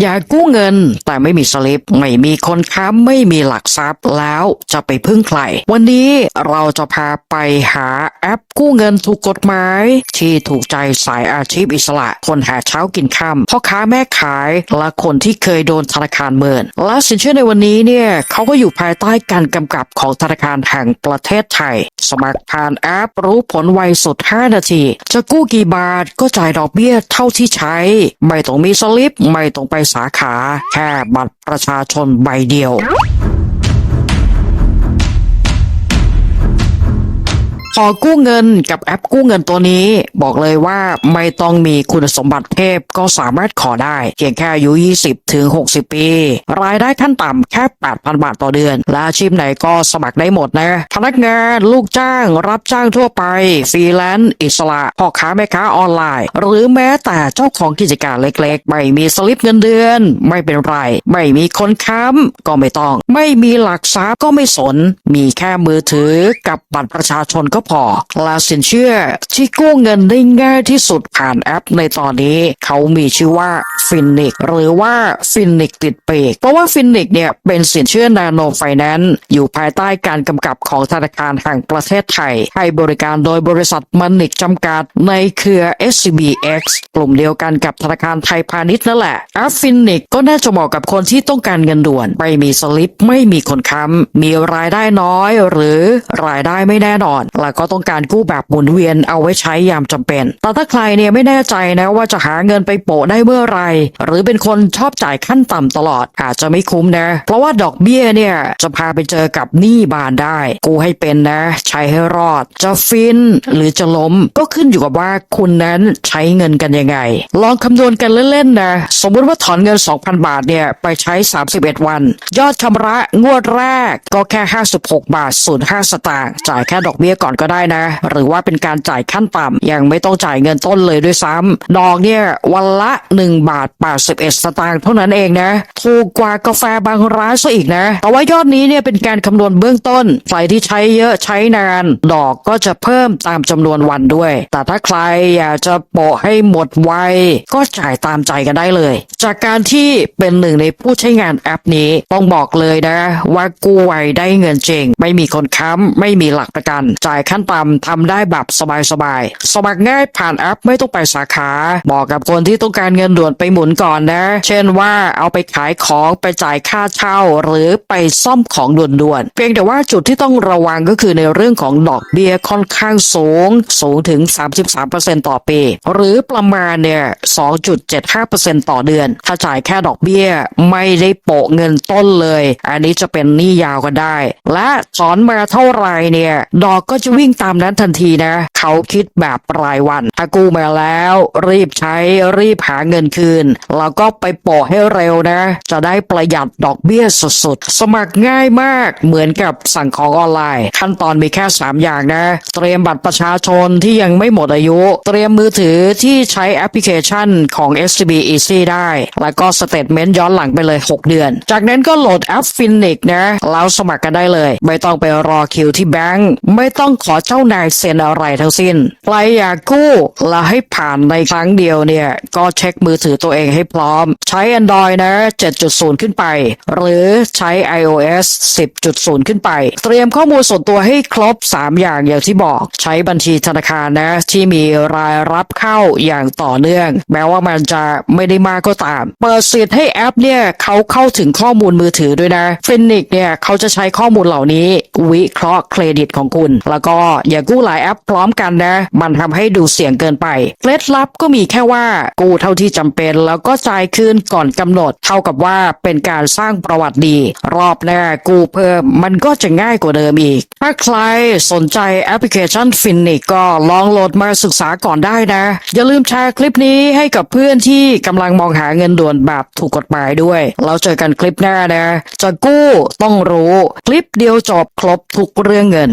อยากกู้เงินแต่ไม่มีสลิป ไม่มีคนค้ำไม่มีหลักทรัพย์แล้วจะไปพึ่งใคร วันนี้เราจะพาไปหาแอปกู้เงินถูกกฎหมาย ที่ถูกใจสายอาชีพอิสระ คนหาเช้ากินค่ำพ่อค้าแม่ขายและคนที่เคยโดนธนาคารเมิน และสินเชื่อในวันนี้เนี่ยเขาก็อยู่ภายใต้การกำกับของธนาคารแห่งประเทศไทย สมัครผ่านแอปรู้ผลไวสุด 5 นาที จะกู้กี่บาทก็จ่ายดอกเบี้ยเท่าที่ใช้ ไม่ต้องมีสลิปไม่ต้องไปสาขาแค่บัตรประชาชนใบเดียว พอกู้เงินกับแอปกู้เงินตัวนี้ บอกเลยว่าไม่ต้องมีคุณสมบัติเทพก็สามารถขอได้เพียงแค่อายุ 20 ถึง 60 ปี รายได้ขั้นต่ำแค่ 8,000 บาทต่อเดือน และอาชีพไหนก็สมัครได้หมดนะ พนักงานลูกจ้างรับจ้างทั่วไปฟรีแลนซ์อิสระพ่อค้าแม่ค้าออนไลน์ หรือแม้แต่เจ้าของกิจการเล็กๆ ไม่มีสลิปเงินเดือน ไม่เป็นไร ไม่มีคนค้ำก็ไม่ต้อง ไม่มีหลักทรัพย์ก็ไม่สน มีแค่มือถือกับบัตรประชาชนก็พอและสินเชื่อที่กู้เงินได้ง่ายที่สุดผ่านแอปในตอนนี้ เขามีชื่อว่าฟินนิกหรือว่าฟินนิกติดปีกเพราะว่าฟินนิกเนี่ยเป็นสินเชื่อนาโนไฟแนนซ์อยู่ภายใต้การกำกับของธนาคารแห่งประเทศไทย ให้บริการโดยบริษัทมันนิกจำกัดในเครือ SCBX กลุ่มเดียวกันกับธนาคารไทยพาณิชย์นั่นแหละแอปฟินนิกก็น่าจะเหมาะกับคนที่ต้องการเงินด่วนไม่มีสลิปไม่มีคนค้ำมีรายได้น้อยหรือรายได้ไม่แน่นอนแล้วก็ต้องการกู้แบบหมุนเวียนเอาไว้ใช้ยามจำเป็น แต่ถ้าใครเนี่ยไม่แน่ใจนะว่าจะหาเงินไปโปะได้เมื่อไร หรือเป็นคนชอบจ่ายขั้นต่ำตลอดอาจจะไม่คุ้มนะ เพราะว่าดอกเบี้ยเนี่ยจะพาไปเจอกับหนี้บานได้ กู้ให้เป็นนะ ใช้ให้รอด จะฟินหรือจะล้มก็ขึ้นอยู่กับว่าคุณนั้นใช้เงินกันยังไง ลองคำนวณกันเล่นๆนะ สมมุติว่าถอนเงิน 2,000 บาทเนี่ยไปใช้ 31 วัน ยอดชำระงวดแรกก็แค่ 56 บาท 05 สตางค์จ่ายแค่ดอกเบี้ยก่อนก็ได้นะ หรือว่าเป็นการจ่ายขั้นต่ำยังไม่ต้องจ่ายเงินต้นเลยด้วยซ้ำดอกเนี่ยวันละ 1 บาท81 สตางค์เท่านั้นเองนะ ถูกกว่ากาแฟบางร้านซะอีกนะ แต่ว่ายอดนี้เนี่ยเป็นการคำนวณเบื้องต้นใครที่ใช้เยอะใช้นาน ดอกก็จะเพิ่มตามจำนวนวันด้วย แต่ถ้าใครอยากจะโปะให้หมดไวก็จ่ายตามใจกันได้เลย จากการที่เป็นหนึ่งในผู้ใช้งานแอปนี้ต้องบอกเลยนะ ว่ากู้ไวได้เงินจริง ไม่มีคนค้ำไม่มีหลักประกัน จ่ายขั้นต่ำทำได้แบบสบายๆ สมัครง่ายผ่านแอปไม่ต้องไปสาขาบอกกับคนที่ต้องการเงินด่วนไปหมุนก่อนนะ เช่นว่าเอาไปขายของไปจ่ายค่าเช่า หรือไปซ่อมของด่วนๆ เพียงแต่ว่าจุดที่ต้องระวังก็คือในเรื่องของดอกเบี้ยค่อนข้างสูง สูงถึง 33%ต่อปี หรือประมาณเนี่ย 2.75%ต่อเดือน ถ้าจ่ายแค่ดอกเบี้ยไม่ได้โปะเงินต้นเลย อันนี้จะเป็นหนี้ยาวก็ได้ และถอนมาเท่าไหรเนี่ย ดอกก็จะวิิ่งตามนั้นทันทีนะ เขาคิดแบบรายวัน ถ้ากู้มาแล้ว รีบใช้รีบหาเงินคืน แล้วก็ไปโปะให้เร็วนะ จะได้ประหยัดดอกเบี้ยสุดๆ สมัครง่ายมากเหมือนกับสั่งของออนไลน์ ขั้นตอนมีแค่ 3 อย่างนะ เตรียมบัตรประชาชนที่ยังไม่หมดอายุ เตรียมมือถือที่ใช้แอปพลิเคชันของ SCB Easy ได้ แล้วก็สเตทเมนต์ย้อนหลังไปเลย 6 เดือน จากนั้นก็โหลดแอปฟินิกนะแล้วสมัครกันได้เลย ไม่ต้องไปรอคิวที่แบงก์ไม่ต้องขอเจ้านายเซ็นอะไรทั้งสิ้น ใครอยากกู้และให้ผ่านในครั้งเดียวเนี่ย ก็เช็คมือถือตัวเองให้พร้อม ใช้ Android นะ 7.0 ขึ้นไป หรือใช้ iOS 10.0 ขึ้นไป เตรียมข้อมูลส่วนตัวให้ครบ 3 อย่างอย่างที่บอก ใช้บัญชีธนาคารนะ ที่มีรายรับเข้าอย่างต่อเนื่อง แม้ว่ามันจะไม่ได้มากก็ตาม เปิดสิทธิ์ให้แอปเนี่ยเขาเข้าถึงข้อมูลมือถือด้วยนะฟินิกเนี่ยเขาจะใช้ข้อมูลเหล่านี้ วิเคราะห์เครดิตของคุณ แล้วก็อย่ากู้หลายแอปพร้อมกันนะ มันทำให้ดูเสี่ยงเกินไปเคล็ดลับก็มีแค่ว่ากู้เท่าที่จำเป็น แล้วก็จ่ายคืนก่อนกำหนด เท่ากับว่าเป็นการสร้างประวัติดี รอบหน้ากู้เพิ่มมันก็จะง่ายกว่าเดิมอีก ถ้าใครสนใจแอปพลิเคชันฟินนิกก็ลองโหลดมาศึกษาก่อนได้นะ อย่าลืมแชร์คลิปนี้ให้กับเพื่อนที่กำลังมองหาเงินด่วนแบบถูกกฎหมายด้วยเราเจอกันคลิปหน้านะ จะกู้ต้องรู้คลิปเดียวจบครบทุกเรื่องเงิน